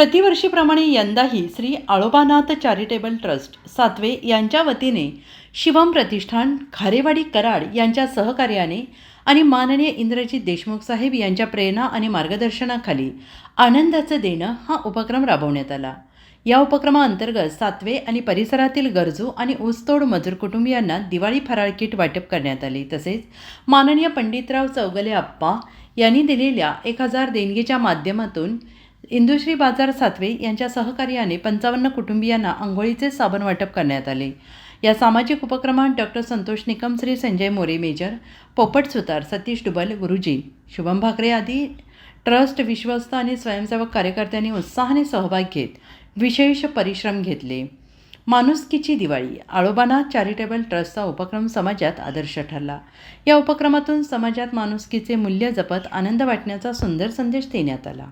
प्रतिवर्षीप्रमाणे यंदाही Shri आळोबानाथ charitable trust सातवे यांच्या वतीने शिवम प्रतिष्ठान खारेवाडी कराड यांच्या सहकार्याने आणि माननीय इंद्रजीत देशमुख साहेब यांच्या प्रेरणा आणि मार्गदर्शनाखाली आनंदाचं देणं हा उपक्रम राबवण्यात आला. या उपक्रमाअंतर्गत सातवे आणि परिसरातील गरजू आणि ऊसतोड मजूर कुटुंबियांना दिवाळी फराळ किट वाटप करण्यात आले. तसेच माननीय पंडितराव चौगले आप्पा यांनी दिलेल्या एक हजार देणगीच्या माध्यमातून इंदुश्री बाजार सातवे यांच्या सहकार्याने पंचावन्न कुटुंबियांना आंघोळीचे साबण वाटप करण्यात आले. या सामाजिक उपक्रमात डॉक्टर संतोष निकम श्री संजय मोरे मेजर पोपट सुतार सतीश डुबल गुरुजी शुभम भाकरे आदी ट्रस्ट विश्वस्त आणि स्वयंसेवक कार्यकर्त्यांनी उत्साहाने सहभाग घेत विशेष परिश्रम घेतले. माणुसकीची दिवाळी आळोबाना चॅरिटेबल ट्रस्टचा उपक्रम समाजात आदर्श ठरला. या उपक्रमातून समाजात माणुसकीचे मूल्य जपत आनंद वाटण्याचा सुंदर संदेश देण्यात आला.